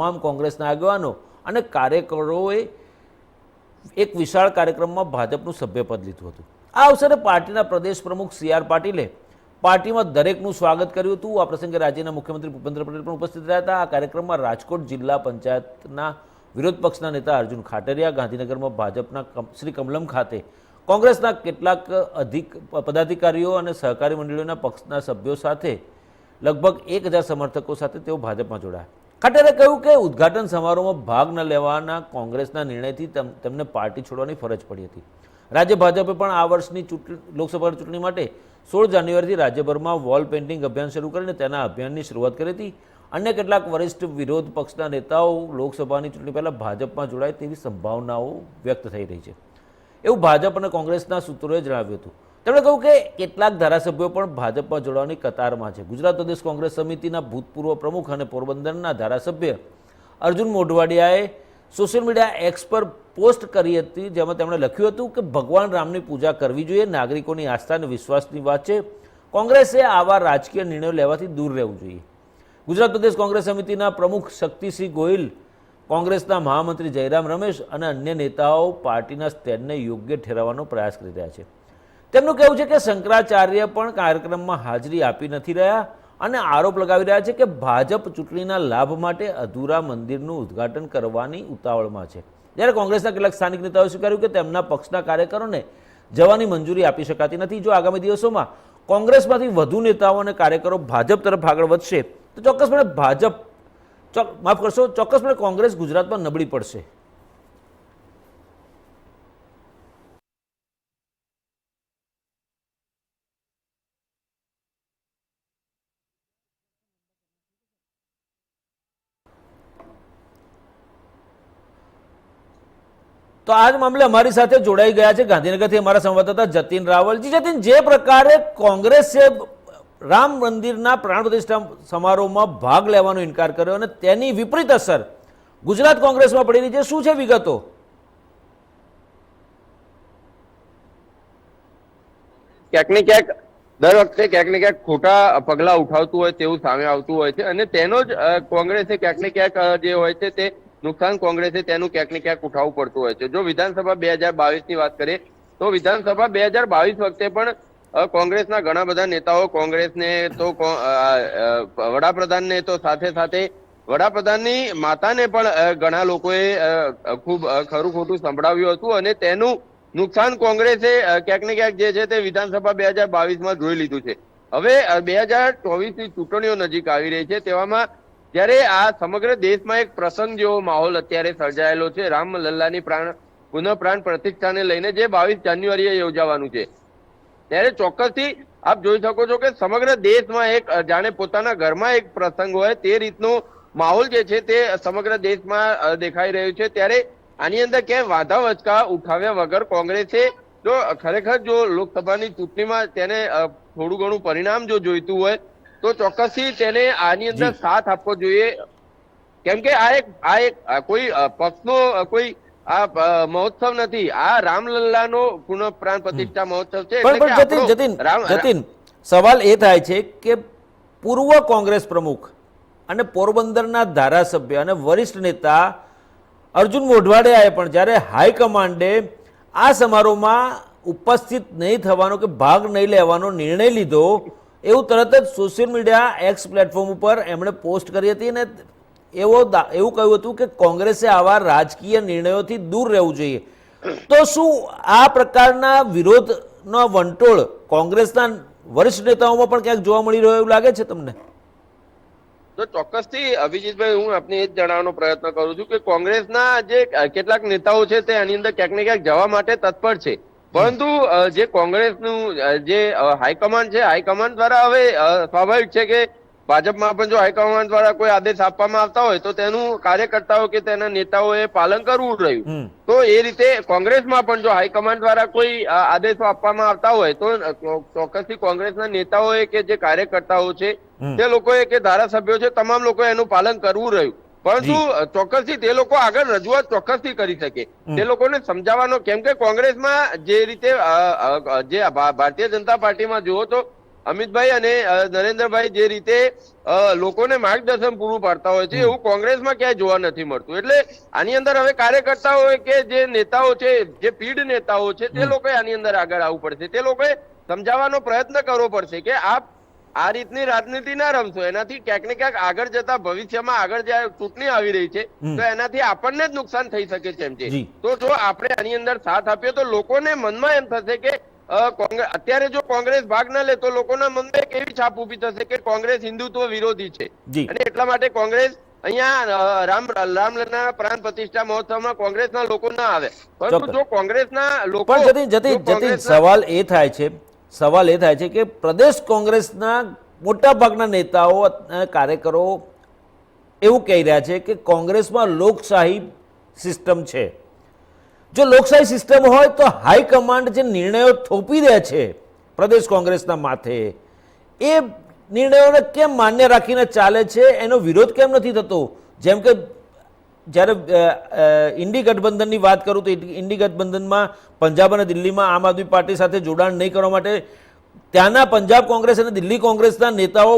તમામ કોંગ્રેસના આગેવાનો અને કાર્યકરોએ એક વિશાળ કાર્યક્રમમાં ભાજપનું સભ્યપદ લીધું હતું. આ અવસરે પાર્ટીના પ્રદેશ પ્રમુખ સી આર પાટીલે પાર્ટીમાં દરેકનું સ્વાગત કર્યું હતું. આ પ્રસંગે રાજ્યના મુખ્યમંત્રી ભૂપેન્દ્ર પટેલ પણ ઉપસ્થિત રહ્યા હતા. આ કાર્યક્રમમાં રાજકોટ જિલ્લા પંચાયતના વિરોધ પક્ષના નેતા અર્જુન ખાટરિયા, ગાંધીનગરમાં ભાજપના શ્રી કમલમ ખાતે કોંગ્રેસના કેટલાક અધિક, પદાધિકારીઓ અને સહકારી મંડળીઓના પક્ષના સભ્યો સાથે લગભગ એક હજાર સમર્થકો સાથે તેઓ ભાજપમાં જોડાયા. ખટ્ટરે કહ્યું કે ઉદ્ઘાટન સમારોહમાં ભાગ ન લેવાના કોંગ્રેસના નિર્ણયથી તેમ- તેમને પાર્ટી છોડવાની ફરજ પડી હતી. રાજ્ય ભાજપે પણ આ વર્ષની ચૂંટણી લોકસભા ચૂંટણી માટે સોળ જાન્યુઆરીથી રાજ્યભરમાં વોલ પેઇન્ટિંગ અભિયાન શરૂ કરીને તેના અભિયાનની શરૂઆત કરી હતી. અન્ય કેટલાક વરિષ્ઠ વિરોધ પક્ષના નેતાઓ લોકસભાની ચૂંટણી પહેલાં ભાજપમાં જોડાય તેવી સંભાવનાઓ વ્યક્ત થઈ રહી છે. એવું ભાજપ અને કોંગ્રેસના સૂત્રોએ જણાવ્યું હતું. તેમણે કહ્યું કે કેટલાક ધારાસભ્યો પણ ભાજપમાં જોડાવાની કતારમાં છે. ગુજરાત પ્રદેશ કોંગ્રેસ સમિતિના ભૂતપૂર્વ પ્રમુખ અને પોરબંદરના ધારાસભ્ય અર્જુન મોઢવાડિયાએ સોશિયલ મીડિયા એક્સ પર પોસ્ટ કરી હતી, જેમાં તેમણે લખ્યું હતું કે ભગવાન રામની પૂજા કરવી જોઈએ, નાગરિકોની આસ્થા અને વિશ્વાસની વાત છે. કોંગ્રેસે આવા રાજકીય નિર્ણયો લેવાથી દૂર રહેવું જોઈએ. ગુજરાત પ્રદેશ કોંગ્રેસ સમિતિના પ્રમુખ શક્તિસિંહ ગોહિલ, કોંગ્રેસના મહામંત્રી જયરામ રમેશ અને અન્ય નેતાઓ પાર્ટીના સ્ટેન્ડને યોગ્ય ઠેરવવાનો પ્રયાસ કરી રહ્યા છે. તેમનું કહેવું છે કે શંકરાચાર્ય પણ કાર્યક્રમમાં હાજરી આપી નથી રહ્યા અને આરોપ લગાવી રહ્યા છે કે ભાજપ ચૂંટણીના લાભ માટે અધૂરા મંદિરનું ઉદ્ઘાટન કરવાની ઉતાવળમાં છે. જ્યારે કોંગ્રેસના કેટલાક સ્થાનિક નેતાઓએ સ્વીકાર્યું કે તેમના પક્ષના કાર્યકરોને જવાની મંજૂરી આપી શકાતી નથી. જો આગામી દિવસોમાં કોંગ્રેસમાંથી વધુ નેતાઓ અને કાર્યકરો ભાજપ તરફ આગળ વધશે, તો ચોક્કસપણે ભાજપ માફ કરશો, ચોક્કસપણે કોંગ્રેસ ગુજરાતમાં નબળી પડશે. તો આજ મામલે અમારી સાથે જોડાઈ ગયા છે ગાંધીનગરથી અમારા સંવાદદાતા જતીન રાવલજી. જતીન, જે પ્રકારે કોંગ્રેસે રામ મંદિરના પ્રાણ પ્રતિષ્ઠા સમારોહમાં ભાગ લેવાનો ઇનકાર કર્યો અને તેની વિપરીત અસર ગુજરાત કોંગ્રેસમાં પડી રહી છે. શું છે વિગતો? ક્યાંક ને ક્યાંક, દર વખતે ક્યાંક ને ક્યાંક ખોટા પગલા ઉઠાવતું હોય તેવું સામે આવતું હોય છે અને તેનો જ કોંગ્રેસે ક્યાંક ને ક્યાંક જે હોય છે તે નુકસાન કોંગ્રેસે તેનું ક્યાંક ને ક્યાંક ઉઠાવવું પડતું હોય છે. જો વિધાનસભા બે હજાર બાવીસની વાત કરીએ, તો વિધાનસભા બે હજાર બાવીસ વખતે પણ કોંગ્રેસના ઘણા બધા નેતાઓ કોંગ્રેસને તો વડાપ્રધાનને તો સાથે સાથે વડાપ્રધાનની માતાને પણ ઘણા લોકોએ ખૂબ ખરું ખોટું સંભળાવ્યું હતું અને તેનું નુકસાન કોંગ્રેસે ક્યાંક ને ક્યાંક જે છે તે વિધાનસભા બે હજાર બાવીસમાં જોઈ લીધું છે. હવે બે હજાર ચોવીસની ચૂંટણીઓ નજીક આવી રહી છે, તેવામાં જ્યારે આ સમગ્ર દેશમાં એક પ્રસંગ જેવો માહોલ અત્યારે સર્જાયેલો છે. રામ લલ્લાની પ્રાણ, પુનઃ પ્રાણ પ્રતિષ્ઠાને લઈને જે બાવીસ જાન્યુઆરીએ યોજાવાનું છે. ત્યારે ચોક્કસથી આપ જોઈ શકો છો કે સમગ્ર દેશમાં એક, જાણે પોતાના ઘરમાં એક પ્રસંગ હોય તે રીતનો માહોલ જે છે તે સમગ્ર દેશમાં દેખાઈ રહ્યું છે. ત્યારે આની અંદર ક્યાંય વાંધા વચકા ઉઠાવ્યા વગર કોંગ્રેસે જો ખરેખર જો લોકસભાની ચૂંટણીમાં તેને થોડું ઘણું પરિણામ જો જોઈતું હોય તો ચોક્કસથી તેને આની અંદર સાથ આપવો જોઈએ. કેમ કે આ એક આ એક કોઈ પક્ષનો કોઈ આ મહોત્સવ નથી. આ રામલલ્લાનો પુનઃ પ્રાણ પ્રતિષ્ઠા મહોત્સવ છે. જતીન જતીન જતીન સવાલ એ થાય છે કે પૂર્વ કોંગ્રેસ પ્રમુખ અને પોરબંદરના ધારાસભ્ય અને વરિષ્ઠ નેતા અર્જુન મોઢવાડિયાએ પણ જ્યારે હાઈકમાન્ડે આ સમારોહમાં ઉપસ્થિત નહીં થવાનો કે ભાગ નહીં લેવાનો નિર્ણય લીધો એવું તરત જ સોશિયલ મીડિયા એક્સ પ્લેટફોર્મ ઉપર એમણે પોસ્ટ કરી હતી અને એવો એવું કહ્યું હતું કે કોંગ્રેસે આવા રાજકીય નિર્ણયોથી દૂર રહેવું જોઈએ. તો શું આ પ્રકારના વિરોધનો વંટોળ કોંગ્રેસના વરિષ્ઠ નેતાઓમાં પણ ક્યાંક જોવા મળી રહ્યો એવું લાગે છે તમને? તો ચોક્કસથી, અભિજીતભાઈ, હું આપને એ જ જણાવવાનો પ્રયત્ન કરું છું કે કોંગ્રેસના જે કેટલાક નેતાઓ છે તે એની અંદર ક્યાંક ને ક્યાંક જવા માટે તત્પર છે. પરંતુ જે કોંગ્રેસનું જે હાઈકમાન્ડ છે હાઈકમાન્ડ દ્વારા હવે સ્વાભાવિક છે કે ભાજપમાં પણ જો હાઈકમાન્ડ દ્વારા કોઈ આદેશ આપવામાં આવતા હોય તો તેનું કાર્યકર્તાઓ કે તેના નેતાઓએ પાલન કરવું રહ્યું. તો એ રીતે કોંગ્રેસમાં પણ જો હાઈકમાન્ડ દ્વારા કોઈ આદેશો આપવામાં આવતા હોય તો ચોક્કસથી કોંગ્રેસના નેતાઓએ કે જે કાર્યકર્તાઓ છે તે લોકોએ કે ધારાસભ્યો છે તમામ લોકોએ એનું પાલન કરવું રહ્યું. પરંતુ ચોક્કસથી તે લોકો આગળ રજૂઆત ચોક્કસથી કરી શકે. તે લોકોને સમજાવવાનો કેમ કે કોંગ્રેસમાં જે રીતે જે ભારતીય જનતા પાર્ટીમાં જુઓ તો અમિતભાઈ અને નરેન્દ્રભાઈ જે રીતે લોકોને માર્ગદર્શન પૂરું પાડતા હોય છે એવું કોંગ્રેસમાં ક્યાંય જોવા નથી મળતું. એટલે આની અંદર હવે કાર્યકર્તાઓ કે જે નેતાઓ છે જે પીઢ નેતાઓ છે તે લોકોએ આની અંદર આગળ આવવું પડશે. તે લોકોએ સમજાવવાનો પ્રયત્ન કરવો પડશે કે આપ આ રીતની રાજનીતિ ના રમશો. એનાથી ક્યાંક ને ક્યાંક આગળ જતા ભવિષ્યમાં આગળ જે ચૂંટણી આવી રહી છે તો એનાથી આપણને જ નુકસાન થઈ શકે છે એમ છે. તો જો આપણે આની અંદર સાથ આપીએ તો લોકોને મનમાં એમ થશે કે અત્યારે જો કોંગ્રેસ ભાગ ના લે તો લોકોના મનમાં એક એવી છાપ ઊભી થશે કે કોંગ્રેસ હિન્દુત્વ વિરોધી છે. અને એટલા માટે કોંગ્રેસ અહીંયા રામ રામલના પ્રાણ પ્રતિષ્ઠા મહોત્સવમાં કોંગ્રેસના લોકો ના આવે. પરંતુ. જો કોંગ્રેસના લોકો જતી જતીન જતીન જો જતીન કોંગ્રેસના- સવાલ એ થાય છે સવાલ એ થાય છે કે પ્રદેશ કોંગ્રેસના મોટાભાગના નેતાઓ કાર્યકરો એવું કહી રહ્યા છે કે કોંગ્રેસમાં લોકશાહી સિસ્ટમ છે. જો લોકશાહી સિસ્ટમ હોય તો હાઈકમાન્ડ જે નિર્ણયો થોપી દે છે પ્રદેશ કોંગ્રેસના માથે, એ નિર્ણયોને કેમ માન્ય રાખીને ચાલે છે? એનો વિરોધ કેમ નથી થતો? જેમ કે જ્યારે ઇન્ડી ગઠબંધનની વાત કરું તો ઇન્ડી ગઠબંધનમાં પંજાબ અને દિલ્હીમાં આમ આદમી પાર્ટી સાથે જોડાણ નહીં કરવા માટે ત્યાંના પંજાબ કોંગ્રેસ અને દિલ્હી કોંગ્રેસના નેતાઓ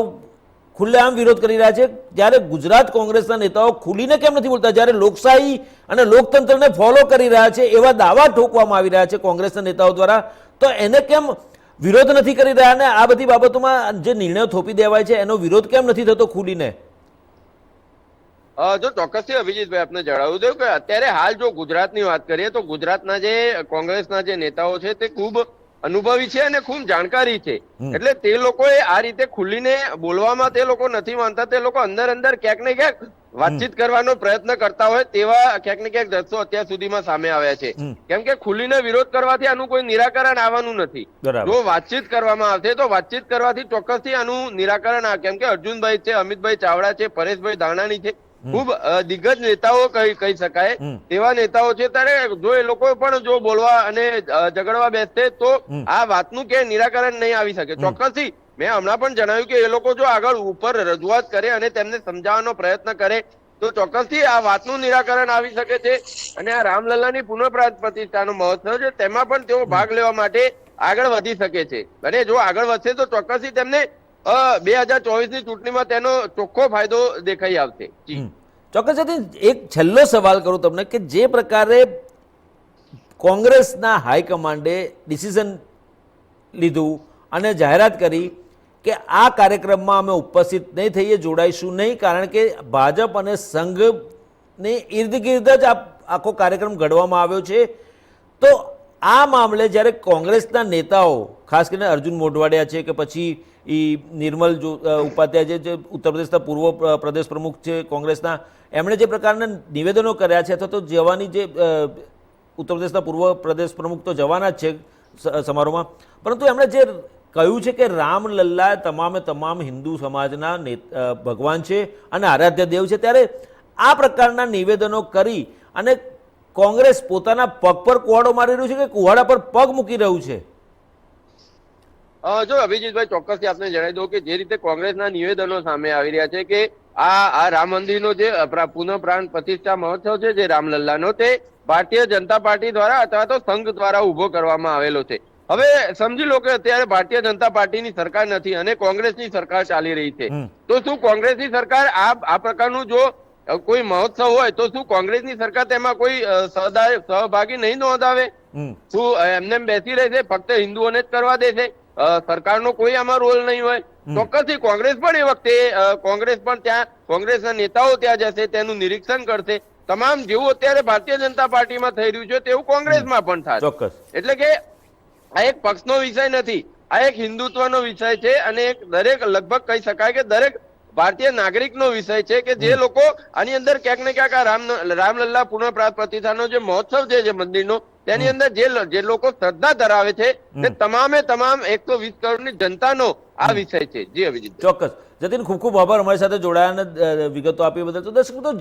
ખુલ્લેઆમ વિરોધ કરી રહ્યા છે. જ્યારે ગુજરાત કોંગ્રેસના નેતાઓ ખુલીને કેમ નથી બોલતા? જ્યારે લોકશાહી અને લોકતંત્રને ફોલો કરી રહ્યા છે, એવા દાવા ઠોકવામાં આવી રહ્યા છે કોંગ્રેસના નેતાઓ દ્વારા, તો એને કેમ વિરોધ નથી કરી રહ્યા? અને આ બધી બાબતોમાં જે નિર્ણયો થોપી દેવાય છે, એનો વિરોધ કેમ નથી થતો ખુલીને? જો ચોક્કસથી અભિજીતભાઈ આપને જણાવું દઉં કે અત્યારે હાલ જો ગુજરાતની વાત કરીએ તો ગુજરાતના જે કોંગ્રેસના જે નેતાઓ છે તે ખૂબ અનુભવી છે અને ખૂબ જાણકારી છે. એટલે તે લોકોએ આ રીતે ખુલીને બોલવામાં તે લોકો નથી માનતા. તે લોકો અંદર અંદર ક્યાંક ને ક્યાંક વાતચીત કરવાનો પ્રયત્ન કરતા હોય તેવા ક્યાંક ને ક્યાંક દ્રશ્યો અત્યાર સુધીમાં સામે આવ્યા છે. કેમ કે ખુલીને વિરોધ કરવાથી આનું કોઈ નિરાકરણ આવવાનું નથી. જો વાતચીત કરવામાં આવશે તો વાતચીત કરવાથી ચોક્કસથી આનું નિરાકરણ આવે કેમ કે અર્જુનભાઈ છે અમિતભાઈ ચાવડા છે પરેશભાઈ દાણાની છે ખૂબ દિગ્ગજ નેતાઓ કહી કહી શકાય. તેવા નેતાઓ છે ત્યારે જો એ લોકો પણ જો બોલવા અને ઝઘડવા બેસશે તો આ વાતનું કે નિરાકરણ નહીં આવી શકે. ચોક્કસથી મેં હમણાં પણ જણાવ્યું કે એ લોકો જો આગળ ઉપર રજૂઆત કરે અને તેમને સમજાવવાનો પ્રયત્ન કરે તો ચોક્કસથી આ વાતનું નિરાકરણ આવી શકે છે. અને આ રામલલ્લાની પુનઃ પ્રતિષ્ઠાનો મહોત્સવ છે તેમાં પણ તેઓ ભાગ લેવા માટે આગળ વધી શકે છે. અને જો આગળ વધશે તો ચોક્કસથી તેમને બે હજાર ચોવીસની ચૂંટણીમાં તેનો ચોખ્ખો ફાયદો દેખાઈ આવશે. ચોક્કસ એક છેલ્લો સવાલ કરું તમને કે જે પ્રકારે કોંગ્રેસના હાઈકમાન્ડે ડિસિઝન લીધું અને જાહેરાત કરી કે આ કાર્યક્રમમાં અમે ઉપસ્થિત નહીં થઈએ, જોડાઈશું નહીં, કારણ કે ભાજપ અને સંઘની ઇર્દગિર્દ જ આખો કાર્યક્રમ ઘડવામાં આવ્યો છે. તો આ મામલે જ્યારે કોંગ્રેસના નેતાઓ, ખાસ કરીને અર્જુન મોઢવાડિયા છે કે પછી એ નિર્મલ જો ઉપાધ્યાય જે ઉત્તર પ્રદેશના પૂર્વ પ્રદેશ પ્રમુખ છે કોંગ્રેસના, એમણે જે પ્રકારના નિવેદનો કર્યા છે અથવા તો જવાની જે ઉત્તર પ્રદેશના પૂર્વ પ્રદેશ પ્રમુખ તો જવાના જ છે સમારોહમાં. પરંતુ એમણે જે કહ્યું છે કે રામલલ્લા તમામે તમામ હિન્દુ સમાજના ભગવાન છે અને આરાધ્ય દેવ છે, ત્યારે આ પ્રકારના નિવેદનો કરી અને કોંગ્રેસ પોતાના પગ પર કુવાડો મારી રહ્યું છે કે કુવાડા પર પગ મૂકી રહ્યું છે? જો અભિજીતભાઈ ચોક્કસથી આપને જણાવી દઉં કે જે રીતે કોંગ્રેસના નિવેદનો સામે આવી રહ્યા છે કે આ આ રામ મંદિરનો જે પુનઃ પ્રાણ પ્રતિષ્ઠા મહોત્સવ છે જે રામલલ્લાનો તે ભારતીય જનતા પાર્ટી દ્વારા અથવા તો સંઘ દ્વારા ઊભો કરવામાં આવેલો છે. હવે સમજી લો કે અત્યારે ભારતીય જનતા પાર્ટીની સરકાર નથી અને કોંગ્રેસની સરકાર ચાલી રહી છે. તો શું કોંગ્રેસની સરકાર આ આ પ્રકારનું જો કોઈ મહોત્સવ હોય તો શું કોંગ્રેસની સરકાર તેમાં કોઈ સહભાગી નહીં નોંધાવે? શું એમને બેસી રહેશે ફક્ત હિન્દુઓને જ કરવા દેશે સરકારનો કોઈ આમાં રોલ નહીં હોય. ચોક્કસથી કોંગ્રેસ પણ એ વખતે કોંગ્રેસ પણ ત્યાં કોંગ્રેસના નેતાઓ ત્યાં જશે તેનું નિરીક્ષણ કરશે. તમામ જેવું અત્યારે ભારતીય જનતા પાર્ટીમાં થઈ રહ્યું છે તેવું કોંગ્રેસમાં પણ થાય. ચોક્કસ. એટલે કે આ એક પક્ષનો વિષય નથી આ એક હિન્દુત્વનો વિષય છે અને એક દરેક લગભગ કહી શકાય કે દરેક ભારતીય નાગરિકનો વિષય છે કે જે લોકો આની અંદર ક્યાંક ને ક્યાંક આ રામ રામલલ્લા પુનઃ પ્રતિષ્ઠાનો જે મહોત્સવ છે જે મંદિરનો તેની અંદર જે જે લોકો શ્રદ્ધા ધરાવે છે તે તમામે તમામ એકસો વીસ કરોડની જનતાનો આ વિષય છે. જી અભિજીત. ચોક્કસ. જતીન ખૂબ ખૂબ આભાર અમારી સાથે જોડાયા વિગતો આપી બદલ. તો દર્શક મિત્રો